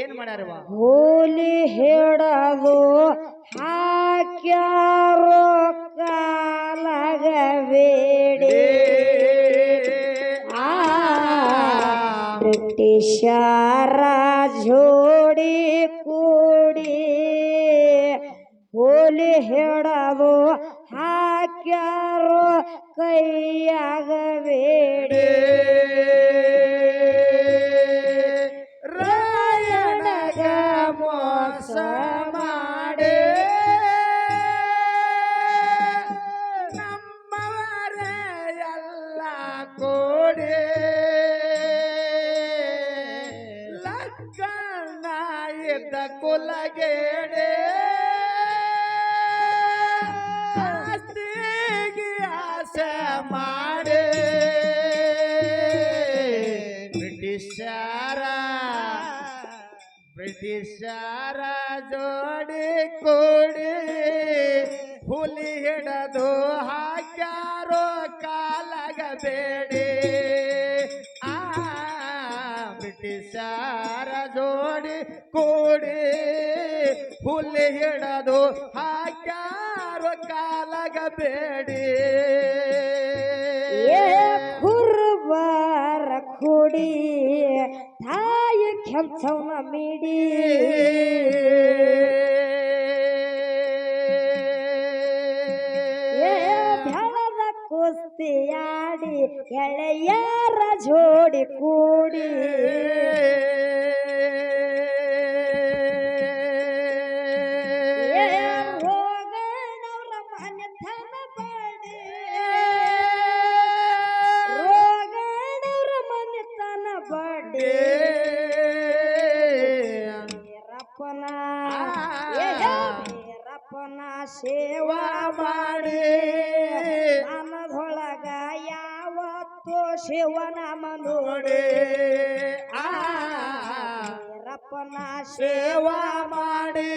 ಏನ್ ಮಾಡ್ಯಾರವ ಹೋಲಿ ಹೇಳೋದು ಹಾಕ್ಯಾರೋ ಕಾಲಗಬೇಡಿ. ಆ ಬ್ರಿಟಿಷರ ಜೋಡಿ ಕೂಡಿ. ಹೋಲಿ ಹೇಳೋದು ಹಾಕ್ಯಾರೋ ಕೈಯಾಗ ಕುಲಗೇಡೆ. ಆಸ್ತಿಗೆ ಆಸೆ ಮಾಡಿ. ಬ್ರಿಟಿಷರ ಬ್ರಿಟಿಷರ ಜೋಡಿ ಕೂಡಿ ಹುಲಿ ಹಿಡದು ಹಾಕ್ಯಾರೋ ಕಾಲಗ ಜೋಡಿ ಕೂಡಿ ಹುಲ್ಲು ಹಿಡದು ಹಾಕ್ಯಾರು ಕಾಲಗ ಬೇಡಿ. ಕುರ್ಬಾರ ಕುಡಿ ತಾಯಿ ಕೆಂಚವನ ಮಿಡಿ. ಬೆಳದ ಕುಸ್ತಿಯಾಡಿ ಎಳೆಯರ ಜೋಡಿ ಕೂಡಿ. ವೀರಪ್ಪನ ಸೇವಾ ಮಾಡಿ.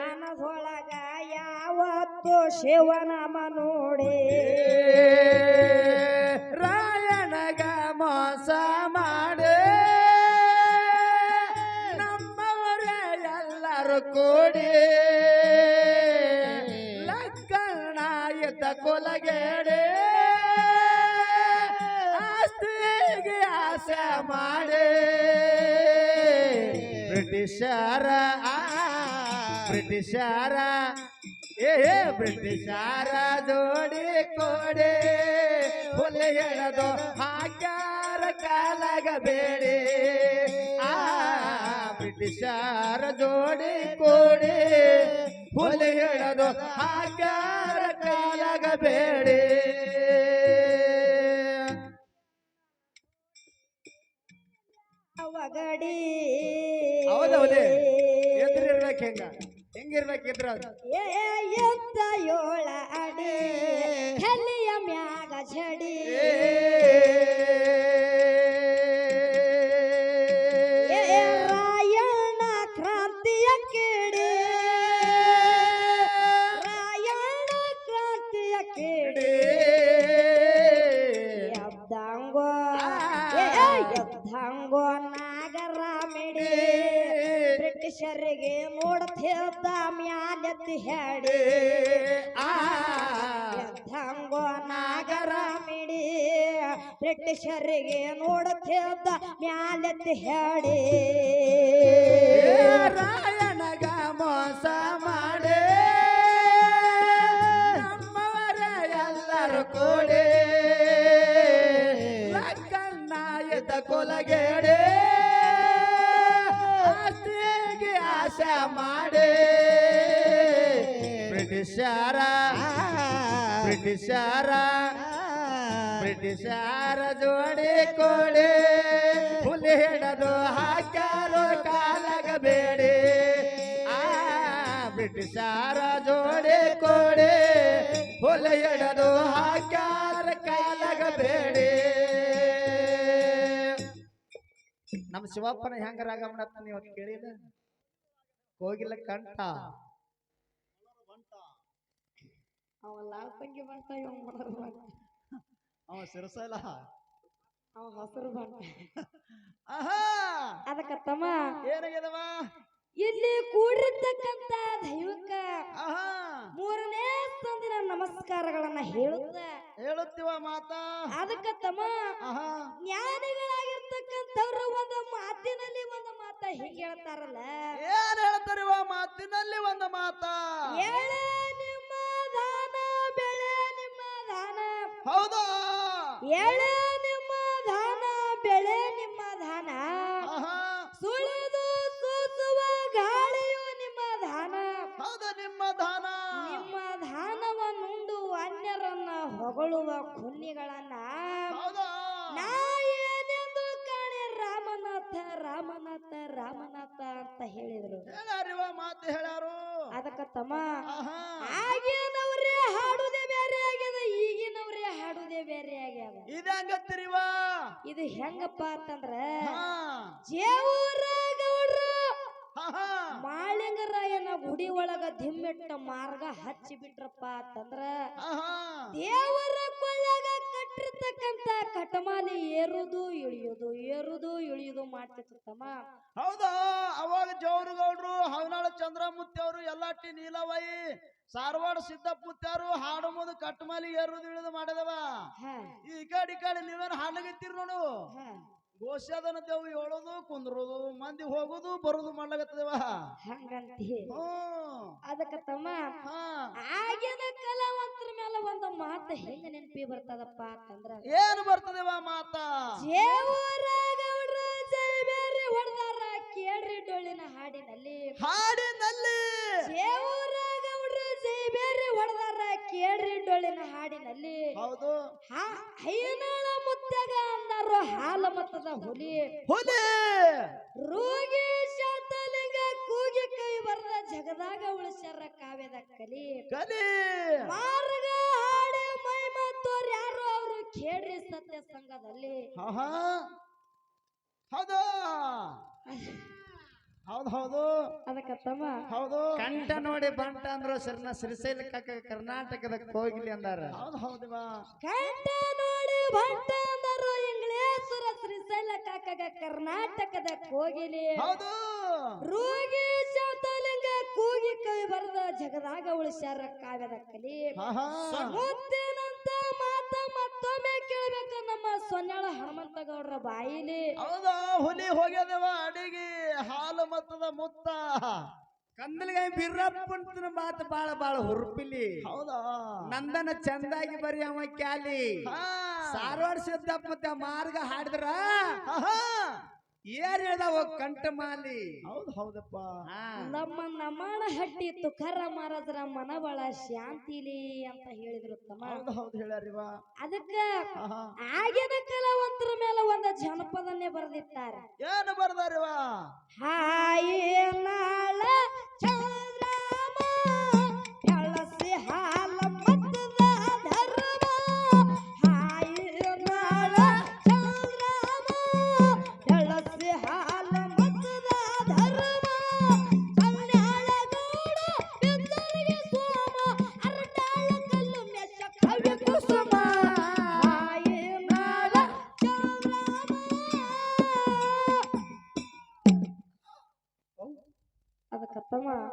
ಮನದೊಳಗ ಯಾವತ್ತು ಶಿವನ ಮನೋಡಿ ರಾಯಣಗ ಮೋಸ ಮಾಡಿ. ನಮ್ಮವರೇ ಎಲ್ಲರೂ ಕೂಡಿ ಲಕ್ಕಣ ಎದ್ದ ಕೊಲಗೇಡೆ ಆಸ್ತಿಗೆ ಆಸೆ ಮಾಡಿ. ಬ್ರಿಟಿಷರ ಆ, ಬ್ರಿಟಿಷರ. ಏ ಬ್ರಿಟಿಷರ ಜೋಡಿ ಕೋಡೆ ಹುಲಿ ಹೇಳದು ಹಾಕ್ಯಾರ ಕಾಲಾಗಬೇಡಿ. ಆ ಬ್ರಿಟಿಷರ ಜೋಡಿ ಕೊಡೆ ಹುಲಿ ಹೇಳದು ಹಾಕ್ಯಾರ ಕಾಲಾಗ ಅವಗಡಿ ಹೌದೌದೇ. ಎದ್ರಿರ್ಬೇಕು ಹೆಂಗ? ಹೆಂಗಿರ್ಬೇಕು ಇದ್ರ ಏ ಎತ್ತ ಏಳ ಅಡಿ ಹೆಲಿಯ ಮ್ಯಾಗ ಝಡಿ ಬ್ರಿಟಿಷರಿಗೆ ಮೂಡ್ತಿದ್ದ ಮ್ಯಾಲೆತ್ತಿ ಹೇಳಿ ಎದ್ದಂಗೋ ನಾಗರಾಮಿಡಿ ಬ್ರಿಟಿಷರಿಗೆ ನೋಡುತ್ತಿದ್ದ ಮ್ಯಾಲೆತ್ತಿ ಹೇಳಿ. ರಾಯಣಗ ಮೋಸ ಮಾಡಿ ನಮ್ಮವರ ಎಲ್ಲರೂ ಕೂಡಿ ಕೊಲಗೇಡೆ ಬ್ರಿಟಿಷರ, ಬ್ರಿಟಿಷಾರ ಜೋಡಿ ಕೋಡಿ ಹುಲಿ ಹಿಡದು ಹಾಕ್ಯಾರು ಕಾಲಗ ಬೇಡಿ ಆ ಬ್ರಿಟಿಷಾರ ಜೋಡಿ ಕೋಡಿ ಹುಲಿ ಹಿಡದು ಹಾಕ್ಯಾರ ಕಾಲಗಬೇಡಿ. ನಮ್ಮ ಶಿವಪ್ಪನ ಹೆಂಗ ರಾಗ ಮಾಡತ್ತ ನೀವು ಕೇಳಿದ ಹೋಗಿಲ್ಲ ಕಂಠ. ಅವ ಲಾಲ್ಪಂಗಿ ಬಂಟ ಇವ್ ಮಾಡೋದು ಬಂಟ ಅವ ಸಿರಸಲ್ಲ ಅವ ಹಸಿರು ಬಂಟ ಆಹಾ! ಅದಕ್ಕೆ ಅದಕ್ಕ ತಮ್ಮ. ಏನಾಗ್ಯದವ? ಇಲ್ಲಿ ಕೂಡಿರ್ತಕ್ಕಂತ ದೈವಕ್ಕ ಆಹಾ! ಮೂರನೇ ಸಂದಿನ ನಮಸ್ಕಾರಗಳನ್ನ ಹೇಳುತ್ತ. ಹೇಳುತ್ತೀವ ಮಾತಾ? ಅದಕ್ಕ ತಮ್ಮ. ಆಹಾ! ಜ್ಞಾನಿಗಳಾಗಿರ್ತಕ್ಕಂಥವ್ರು ಒಂದು ಮಾತಿನಲ್ಲಿ ಒಂದು ಮಾತ ಹೀಗೆ ಹೇಳ್ತಾರಲ್ಲ. ಏನ್ ಹೇಳ್ತಾರಿವ ಮಾತಿನಲ್ಲಿ ಒಂದು ಮಾತಾ? ಏಳ ನಿಮ್ಮ ಧಾನ ಬೆಳೆ ನಿಮ್ಮ ಧಾನ. ಸುಳಿದು ಸೂಸುವ ಗಾಳಿಯು ನಿಮ್ಮ ಧಾನ. ಹೌದು ನಿಮ್ಮ ಧಾನ. ನಿಮ್ಮ ದಾನವನ್ನುಂಡು ಅನ್ಯರನ್ನ ಹೊಗಳುವ ಕುನ್ನಿಗಳನ್ನ. ನಾ ಏನೆಂದು ಕಾಣೆ ರಾಮನಾಥ ರಾಮನಾಥ ರಾಮನಾಥ ಅಂತ ಹೇಳಿದ್ರು. ಮಾತು ಹೇಳ್ಯಾರು ಅದಕ್ಕ ತಮ್ಮ. ಆಹಾ. ಇದು ಹೆಂಗಪ್ಪ ಅಂತಂದ್ರ ಜೇವೂರ ಗೌಡ್ರು ಮಾಳಿಂಗರಾಯನ ಗುಡಿ ಒಳಗ ದಿಮ್ಮೆಟ್ಟ ಮಾರ್ಗ ಹಚ್ಚಿ ಬಿಟ್ರಪ್ಪ ಅಂತಂದ್ರ ದೇವರ ಕೊಳ್ಳಾಗ ಕಟ್ಟಿರ್ತಕ್ಕಂತ ಕಟಮಾಲಿ ಏರುದು ಇಳಿಯುದು ಏರುದು ಇಳಿಯುದು ಮಾಡ್ತಿರ್ತಮ್ಮ ಹೌದಾ? ಅವಾಗ ಜೋರು ಗೌಡ್ರು ಹವನಾಳ ಚಂದ್ರಮೂರ್ತಿ ಅವರು ಎಲ್ಲಾಟಿ ನೀಲವಾಯಿ ಸಾರವಾಡ ಸಿದ್ದಪ್ಪುತ್ಯಾರು ಹಾಡು ಮುದು ಕಟ್ಟಮಾಲಿ ಏರುದು ಇಳಿದು ಮಾಡದವ. ಈ ಕಡೆ ಈ ಕಡೆ ನೀವೇನು ಹಾಡ್ಲಾಗತ್ತೀರಿ ನೋಡು. ಗೋಷಾದನ ದೇವ್ ಹೇಳೋದು ಕುಂದ್ರೋದು ಮಂದಿ ಹೋಗೋದು ಬರೋದು ಮಾಡ್ಲಾಗತ್ತದವ ಅದಕ್ಕ ತಮ್ಮ ಆಗಿನ ಕಲಾವಂತರ ಮೇಲೆ ಒಂದು ಮಾತು ಹೆಂಗ ನೆನಪಿ ಬರ್ತದಪ್ಪ ಅಂತಂದ್ರ ಏನು ಬರ್ತದವ ಮಾತಾ? ಜೇವೂರ ಗೌಡ್ರು ಜೈಬೇರಿ ಹೊಡೆದಾರ ಕೇಳ್ರಿ ಡೊಳ್ಳಿನ ಹಾಡಿನಲ್ಲಿ. ಹಾಡಿನಲ್ಲಿ ಜೇವೂರ ಗೌಡ್ರು ಜೈಬೇರಿ ಹೊಡೆದಾರ ಕೇಳ್ರಿ ಡೊಳ್ಳಿನ ಹಾಡಿನಲ್ಲಿ ಹೌದು. ಹಾ- ಹೈನಾಳ ಮುತ್ತಗ ಅಂದಾರ ಹಾಲ ಮತ್ತದ ಹುಲಿ. ಹುಲಿ. ರೋಗಿ ಶಾತಲಿಂಗ ಕೂಗಿ ಕೈ ಬರದ ಜಗದಾಗ ಉಳಿಸ್ಯಾರ ಕಾವ್ಯದ ಕಲಿ. ಕಲಿ. ಮಾರ್ಗ ಹಾಡಿ ಮೈ ಮತ್ತೋರ್ ಯಾರು ಅವರು ಕೇಳ್ರಿ ಸತ್ಯ ಸಂಘದಲ್ಲಿ. ಹೌದು. ಹೌದು ಹೌದು. ಅದಕ್ಕ ತಮ್ಮ ಹೌದು. ಕಂಠ ನೋಡಿ ಬಂಟ ಅಂದ್ರು ಸರ್ನ ಶ್ರೀಶೈಲ ಕರ್ನಾಟಕದ ಕೋಗಿಲಿ ಅಂದಾರ. ಹೌದು ಹೌದಿವ ಕಂಠ ನೋಡಿ ಭಂಟ ಅಂದರು ಇಂಗ್ಲೇಶ್ವರ ಶ್ರೀಶೈಲ ಕಾಕಗ ಕರ್ನಾಟಕದ ಕೋಗಿಲಿ. ಹೌದು. ರೋಗಿ ಶಾತಲಿಂಗ ಕೂಗಿ ಕೈ ಜಗದಾಗ ಉಳಿಸ್ಯಾರ ಕಾವ್ಯದ ಕಲಿ ಗೊತ್ತೇನಂತ ಮುತ್ತಿನಂತ ಮಾತ ಮತ್ತೊಮ್ಮೆ ಕೇಳ್ಬೇಕ ನಮ್ಮ ಸೊನ್ಯಾಳ ಹನುಮಂತ ಗೌಡ್ರ ಬಾಯಿಲಿ. ಹೌದಾ? ಹುಲಿ ಹೋಗ್ಯದವ ಅಡಿಗೆ ಹಾಲು ಮತ್ತದ ಮುತ್ತ. ಕಂದಲ್ಗೆ ಬಿರ್ರಪ್ಪನ ಮಾತು ಬಾಳ ಬಾಳ ಹುರುಪಿಲಿ. ಹೌದಾ? ನಂದನ ಚಂದಾಗಿ ಬರೀ ಅವ ಕ್ಯಾಲಿ. ಹಾ. ಸಾರವಾಡ ಸಿದ್ದಪ್ಪ ಮಾರ್ಗ ಹಾಡಿದ್ರ. ಏನ್ ಹೇಳ್ದಾವ ಕಂಠ ಮಾಲಿ? ಹೌದು ಹೌದಪ್ಪ. ನಮ್ಮ ನಮಾಣ ಹಟ್ಟಿ ತುಕಾರ ಮಹಾರಾಜರ ಮನಬಳ ಶಾಂತಿಲಿ ಅಂತ ಹೇಳಿದ್ರು ತಮ್ಮ. ಹೌದು ಹೌದು ಹೇಳ್ಯಾರಿವ. ಅದಕ್ಕ. ಆಗಿನ ಕಲಾವಂತರ ಮೇಲೆ ಒಂದ ಜನಪದನ್ನೇ ಬರ್ದಿತ್ತಾರೆ ಏನು ಬರ್ದಾರಿವ? ಹಾಯೇ ನಾಳ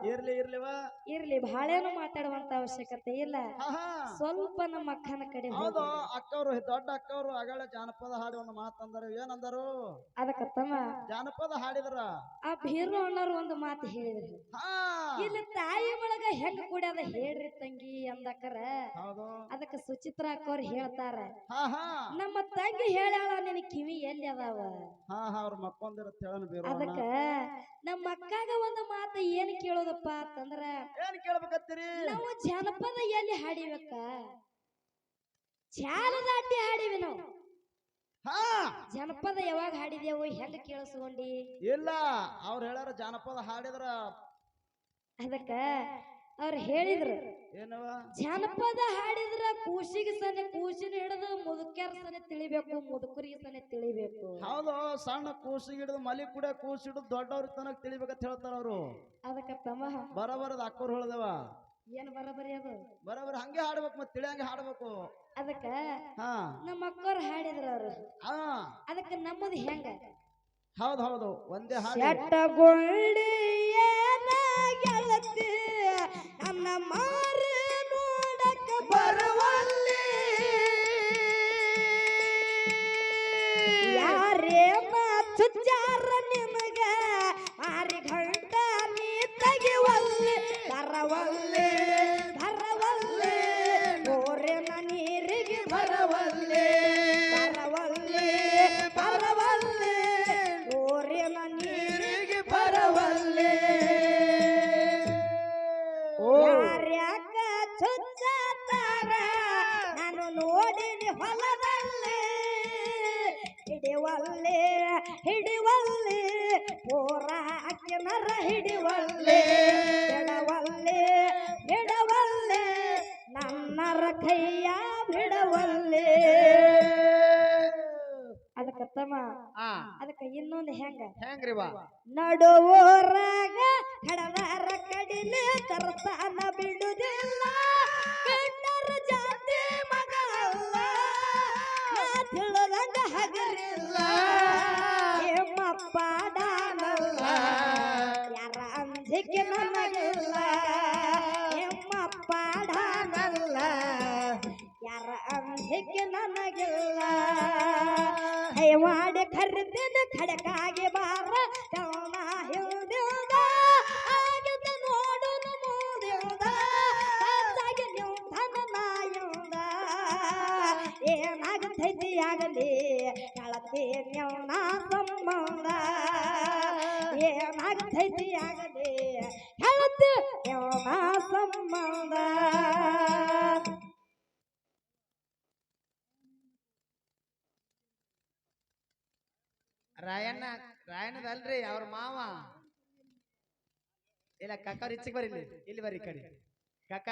ಇರ್ಲಿ ಇರ್ಲಿವ ಇರ್ಲಿ ಬಹಳೇನು ಮಾತಾಡುವಂತ ಅವಶ್ಯಕತೆ ಇಲ್ಲ. ಸ್ವಲ್ಪ ನಮ್ಮ ಅಕ್ಕನ ಕಡೆ ಹೌದು. ಅಕ್ಕವ್ರು ದೊಡ್ಡ ಅಕ್ಕವ್ರು ಅಗಳ ಜಾನಪದ ಹಾಡಿ ಒಂದು ಮಾತಂದರು. ಏನಂದರು? ಅದಕ್ಕತ್ತಮ್ಮ. ಜಾನಪದ ಹಾಡಿದ್ರ? ಆ ಭೀರು ಅಣ್ಣರು ಒಂದು ಮಾತು ಹೇಳಿದ್ರು. ಹಾ. ಇಲ್ಲಿ ತಾಯಿ ಒಳಗ ಹೆಂಗ್ ಅದ ಹೇಳ್ರಿ ತಂಗಿ ಅಂದಕ್ಕರ ಅದಕ್ಕ ಸುಚಿತ್ರ ಅಕ್ಕವ್ರು ಹೇಳ್ತಾರ. ನಮ್ಮ ತಂಗಿ ಹೇಳ್ಯಾಳ ನಿನ್ ಕಿವಿ ಎಲ್ಲಿ ಅದಾವ? ಅದಕ್ಕ ನಮ್ಮ ಅಕ್ಕಾಗ ಒಂದು ಮಾತು ಏನ್ ಕೇಳೋದಪ್ಪ ಅಂತಂದ್ರ ಏನ್ ಕೇಳ್ಬೇಕತ್ತೀರಿ? ನಾವು ಜಾನಪದ ಎಲ್ಲಿ ಹಾಡಿಬೇಕ ಚಾಲದಾಟಿ ಹಾಡಿವಿ ನಾವು. ಹಾ. ಜನಪದ ಯಾವಾಗ ಹಾಡಿದೆವು ಹೆಂಗ ಕೇಳಿಸ್ಕೊಂಡಿ? ಇಲ್ಲ ಅವ್ರ ಹೇಳಾರ ಜಾನಪದ ಹಾಡಿದ್ರ ಅದಕ್ಕ ಅವ್ರು ಹೇಳಿದ್ರು. ಜನಪದ ಜಾನಪದ ಹಾಡಿದ್ರ ಕೂಸಿಗೆ ಸನೆ ಕೂಸಿನ ಹಿಡಿದು ಮುದುಕ್ಯಾರ ಸನೆ ತಿಳಿಬೇಕು ಮುದುಕರಿಗೆ ಸನೆ ತಿಳಿಬೇಕು. ಹೌದು ಸಣ್ಣ ಕೂಸಿಗೆ ಹಿಡಿದು ಮಲಿ ಕೂಡ ಕೂಸಿ ಹಿಡಿದು ದೊಡ್ಡವ್ರ ತನಕ ತಿಳಿಬೇಕಂತ ಹೇಳ್ತಾರ ಅವರು. ಅದಕ್ಕೆ ತಮ್ಮ ಬರಬರದ ಅಕ್ಕವ್ರು ಹೇಳ್ದವ. ಏನ್ ಬರಬರಿ ಅದು? ಬರಬರ ಹಂಗೆ ಹಾಡ್ಬೇಕು ಮತ್ತೆ ತಿಳಿಯಂಗೆ ಹಾಡ್ಬೇಕು. ಅದಕ್ಕ ಹಾ. ನಮ್ಮ ಅಕ್ಕವ್ರು ಹಾಡಿದ್ರ ಅವ್ರು. ಅದಕ್ಕೆ ಅದಕ್ಕ ನಮ್ಮದು ಹೆಂಗ? ಹೌದು ಹೌದು ಒಂದೇ ಹಾಡು. ನನ್ನ ಮಾರ ನೋಡಕ ಬರುವಲ್ಲಿ. ನೋಡಿನಿ ಹೊಲದಲ್ಲಿ ಹಿಡಿವಲ್ಲಿ ಹಿಡಿವಲ್ಲಿ ಪೂರ ಅಕ್ಕಿನರ ಹಿಡಿವಲ್ಲಿ ಎಡವಲ್ಲಿ ಬಿಡವಲ್ಲಿ ನನ್ನರ ಕೈಯ ಬಿಡವಲ್ಲಿ. ಅದಕ್ಕ ತಮ್ಮ ಅದಕ್ಕೆ ಇನ್ನೊಂದು ಹೆಂಗ? ಹೆಂಗ್ರಿ ಬಾ? ಹಡವರ ಕಡಿಲೆ ತರ್ತಾನ ಬಿಡುದಿಲ್ಲ. ಅಂಜಿಕೆ ನನಗೆಲ್ಲ. ಮಾಡಿ ಕರೆದಿನ ಖಡಕಾಗಿ ಬಾರ. ಕವನ ಹಿಂದಿಲ್ದ ಆಗಿದ್ದ ನೋಡು ಮೂದಿಲ್ದ ಕಚ್ಚಾಗಿ ನೀವು ಏ ನಾಯಿಂದ ಏನಾಗತೈತಿ ಆಗಲಿ, ಕಳತಿ ನೀವು ನಾ ಸಂಬಂಧ. ಏನಾಗತೈತಿ ಆಗಲಿ, ಕಳತಿ ನೀವು ನಾ ಸಂಬಂಧ. ರಾಯಣ್ಣ ರಾಯಣ್ಣದಲ್ರಿ ಅವ್ರ ಮಾವ. ಇಲ್ಲ ಕಾಕ ಇಚ್ಚಿಗೆ ಬರೀ ಇಲ್ಲಿ ಇಲ್ಲಿ ಬರ್ರಿ ಕಡೆ. ಕಾಕ.